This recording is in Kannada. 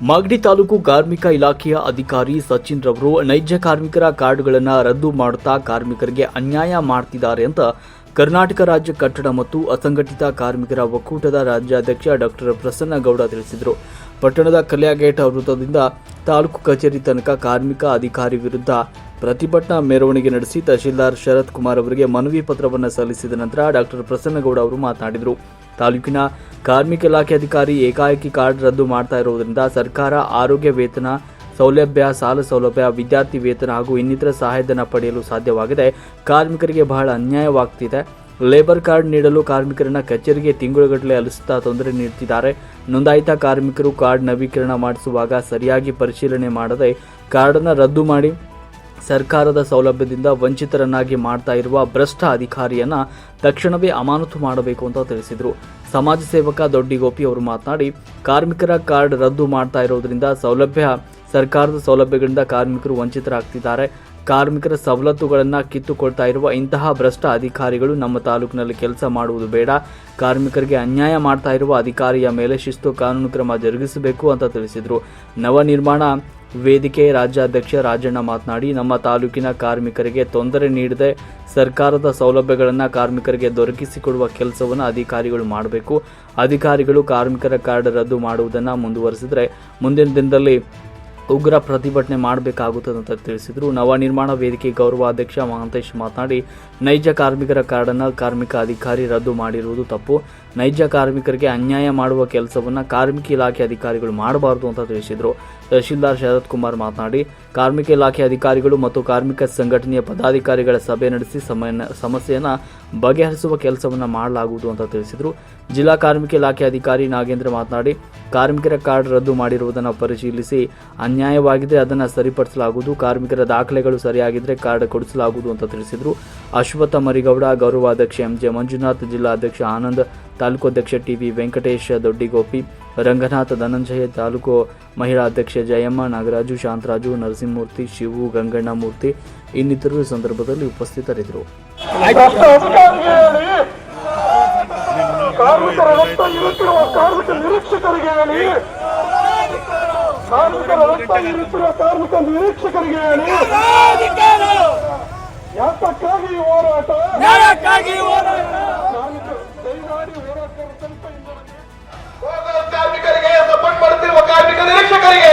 ಮಾಗಡಿ ತಾಲೂಕು ಕಾರ್ಮಿಕ ಇಲಾಖೆಯ ಅಧಿಕಾರಿ ಸಚಿನ್ ರವರು ನೈಜ ಕಾರ್ಮಿಕರ ಕಾರ್ಡ್ಗಳನ್ನು ರದ್ದು ಮಾಡುತ್ತಾ ಕಾರ್ಮಿಕರಿಗೆ ಅನ್ಯಾಯ ಮಾಡ್ತಿದ್ದಾರೆ ಅಂತ ಕರ್ನಾಟಕ ರಾಜ್ಯ ಕಟ್ಟಡ ಮತ್ತು ಅಸಂಘಟಿತ ಕಾರ್ಮಿಕರ ಒಕ್ಕೂಟದ ರಾಜ್ಯಾಧ್ಯಕ್ಷ ಡಾಕ್ಟರ್ ಪ್ರಸನ್ನಗೌಡ ತಿಳಿಸಿದರು. ಪಟ್ಟಣದ ಕಲ್ಯಾಗೇಟ್ ವೃತ್ತದಿಂದ ತಾಲೂಕು ಕಚೇರಿ ತನಕ ಕಾರ್ಮಿಕ ಅಧಿಕಾರಿ ವಿರುದ್ಧ ಪ್ರತಿಭಟನಾ ಮೆರವಣಿಗೆ ನಡೆಸಿ ತಹಶೀಲ್ದಾರ್ ಶರತ್ ಕುಮಾರ್ ಅವರಿಗೆ ಮನವಿ ಪತ್ರವನ್ನು ಸಲ್ಲಿಸಿದ ನಂತರ ಡಾಕ್ಟರ್ ಪ್ರಸನ್ನಗೌಡ ಅವರು ಮಾತನಾಡಿದರು. ತಾಲೂಕಿನ ಕಾರ್ಮಿಕ ಇಲಾಖೆ ಅಧಿಕಾರಿ ಏಕಾಏಕಿ ಕಾರ್ಡ್ ರದ್ದು ಮಾಡ್ತಾ ಇರುವುದರಿಂದ ಸರ್ಕಾರ ಆರೋಗ್ಯ ವೇತನ ಸೌಲಭ್ಯ, ಸಾಲ ಸೌಲಭ್ಯ, ವಿದ್ಯಾರ್ಥಿ ವೇತನ ಹಾಗೂ ಇನ್ನಿತರ ಸಹಾಯಧನ ಪಡೆಯಲು ಸಾಧ್ಯವಾಗಿದೆ. ಕಾರ್ಮಿಕರಿಗೆ ಬಹಳ ಅನ್ಯಾಯವಾಗ್ತಿದೆ. ಲೇಬರ್ ಕಾರ್ಡ್ ನೀಡಲು ಕಾರ್ಮಿಕರನ್ನ ಕಚೇರಿಗೆ ತಿಂಗಳುಗಟ್ಟಲೆ ಅಲಿಸುತ್ತಾ ತೊಂದರೆ ನೀಡುತ್ತಿದ್ದಾರೆ ನೋಂದಾಯಿತ ಕಾರ್ಮಿಕರು ಕಾರ್ಡ್ ನವೀಕರಣ ಮಾಡಿಸುವಾಗ ಸರಿಯಾಗಿ ಪರಿಶೀಲನೆ ಮಾಡದೆ ಕಾರ್ಡನ್ನು ರದ್ದು ಮಾಡಿ ಸರ್ಕಾರದ ಸೌಲಭ್ಯದಿಂದ ವಂಚಿತರನ್ನಾಗಿ ಮಾಡ್ತಾ ಇರುವ ಭ್ರಷ್ಟ ಅಧಿಕಾರಿಯನ್ನ ತಕ್ಷಣವೇ ಅಮಾನತು ಮಾಡಬೇಕು ಅಂತ ತಿಳಿಸಿದರು. ಸಮಾಜ ಸೇವಕ ದೊಡ್ಡಿಗೋಪಿ ಅವರು ಮಾತನಾಡಿ, ಕಾರ್ಮಿಕರ ಕಾರ್ಡ್ ರದ್ದು ಮಾಡ್ತಾ ಇರೋದ್ರಿಂದ ಸೌಲಭ್ಯ ಸರ್ಕಾರದ ಸೌಲಭ್ಯಗಳಿಂದ ಕಾರ್ಮಿಕರು ವಂಚಿತರಾಗ್ತಿದ್ದಾರೆ. ಕಾರ್ಮಿಕರ ಸವಲತ್ತುಗಳನ್ನು ಕಿತ್ತುಕೊಳ್ತಾ ಇರುವ ಇಂತಹ ಭ್ರಷ್ಟ ಅಧಿಕಾರಿಗಳು ನಮ್ಮ ತಾಲೂಕಿನಲ್ಲಿ ಕೆಲಸ ಮಾಡುವುದು ಬೇಡ. ಕಾರ್ಮಿಕರಿಗೆ ಅನ್ಯಾಯ ಮಾಡ್ತಾ ಇರುವ ಅಧಿಕಾರಿಯ ಮೇಲೆ ಶಿಸ್ತು ಕಾನೂನು ಕ್ರಮ ಜರುಗಿಸಬೇಕು ಅಂತ ತಿಳಿಸಿದರು. ನವನಿರ್ಮಾಣ ವೇದಿಕೆ ರಾಜ್ಯಾಧ್ಯಕ್ಷ ರಾಜಣ್ಣ ಮಾತನಾಡಿ, ನಮ್ಮ ತಾಲೂಕಿನ ಕಾರ್ಮಿಕರಿಗೆ ತೊಂದರೆ ನೀಡದೆ ಸರ್ಕಾರದ ಸೌಲಭ್ಯಗಳನ್ನು ಕಾರ್ಮಿಕರಿಗೆ ದೊರಕಿಸಿಕೊಡುವ ಕೆಲಸವನ್ನು ಅಧಿಕಾರಿಗಳು ಮಾಡಬೇಕು. ಅಧಿಕಾರಿಗಳು ಕಾರ್ಮಿಕರ ಕಾರ್ಡ್ ರದ್ದು ಮಾಡುವುದನ್ನು ಮುಂದುವರಿಸಿದರೆ ಮುಂದಿನ ದಿನದಲ್ಲಿ ಉಗ್ರ ಪ್ರತಿಭಟನೆ ಮಾಡಬೇಕಾಗುತ್ತದೆ ಅಂತ ತಿಳಿಸಿದರು. ನವ ನಿರ್ಮಾಣ ವೇದಿಕೆ ಗೌರವಾಧ್ಯಕ್ಷ ಮಹಾಂತೇಶ್ ಮಾತನಾಡಿ, ನೈಜ ಕಾರ್ಮಿಕರ ಕಾರ್ಡನ್ನು ಕಾರ್ಮಿಕ ಅಧಿಕಾರಿ ರದ್ದು ಮಾಡಿರುವುದು ತಪ್ಪು. ನೈಜ ಕಾರ್ಮಿಕರಿಗೆ ಅನ್ಯಾಯ ಮಾಡುವ ಕೆಲಸವನ್ನು ಕಾರ್ಮಿಕ ಇಲಾಖೆ ಅಧಿಕಾರಿಗಳು ಮಾಡಬಾರದು ಅಂತ ತಿಳಿಸಿದರು. ತಹಶೀಲ್ದಾರ್ ಶರತ್ ಕುಮಾರ್ ಮಾತನಾಡಿ, ಕಾರ್ಮಿಕ ಇಲಾಖೆ ಅಧಿಕಾರಿಗಳು ಮತ್ತು ಕಾರ್ಮಿಕ ಸಂಘಟನೆಯ ಪದಾಧಿಕಾರಿಗಳ ಸಭೆ ನಡೆಸಿ ಸಮಸ್ಯೆಯನ್ನು ಬಗೆಹರಿಸುವ ಕೆಲಸವನ್ನು ಮಾಡಲಾಗುವುದು ಅಂತ ತಿಳಿಸಿದರು. ಜಿಲ್ಲಾ ಕಾರ್ಮಿಕ ಇಲಾಖೆ ಅಧಿಕಾರಿ ನಾಗೇಂದ್ರ ಮಾತನಾಡಿ, ಕಾರ್ಮಿಕರ ಕಾರ್ಡ್ ರದ್ದು ಮಾಡಿರುವುದನ್ನು ಪರಿಶೀಲಿಸಿ ಅನ್ಯಾಯವಾಗಿದೆ ಅದನ್ನು ಸರಿಪಡಿಸಲಾಗುವುದು, ಕಾರ್ಮಿಕರ ದಾಖಲೆಗಳು ಸರಿಯಾಗಿದ್ದರೆ ಕಾರ್ಡ್ ಕೊಡಿಸಲಾಗುವುದು ಅಂತ ತಿಳಿಸಿದರು. ಅಶ್ವಥ ಮರಿಗೌಡ ಗೌರವಾಧ್ಯಕ್ಷ ಎಂ ಜೆ ಮಂಜುನಾಥ್ ಜಿಲ್ಲಾಧ್ಯಕ್ಷ ಆನಂದ್, ತಾಲೂಕು ಅಧ್ಯಕ್ಷ ಟಿ ವಿ ವೆಂಕಟೇಶ್ ದೊಡ್ಡಿಗೋಪಿ, ರಂಗನಾಥ ಧನಂಜಯ, ತಾಲೂಕು ಮಹಿಳಾ ಅಧ್ಯಕ್ಷೆ ಜಯಮ್ಮ, ನಾಗರಾಜು, ಶಾಂತರಾಜು, ನರಸಿಂಹಮೂರ್ತಿ, ಶಿವು ಗಂಗಣ್ಣ ಮೂರ್ತಿ ಇನ್ನಿತರರು ಸಂದರ್ಭದಲ್ಲಿ ಉಪಸ್ಥಿತರಿದ್ದರು. ಕಾರ್ಮಿಕರ ರಕ್ತ ಇರುತ್ತಿರುವ ಕಾರ್ಮಿಕ ನಿರೀಕ್ಷಕರಿಗೆ ಹೇಳಿ. ಯಾತಕ್ಕಾಗಿ ಹೋರಾಟ? ಕಾರ್ಮಿಕ ಹೋರಾಟ. ಕಾರ್ಮಿಕರಿಗೆ ಸಪೋರ್ಟ್ ಮಾಡುತ್ತಿರುವ ಕಾರ್ಮಿಕ ನಿರೀಕ್ಷಕರಿಗೆ!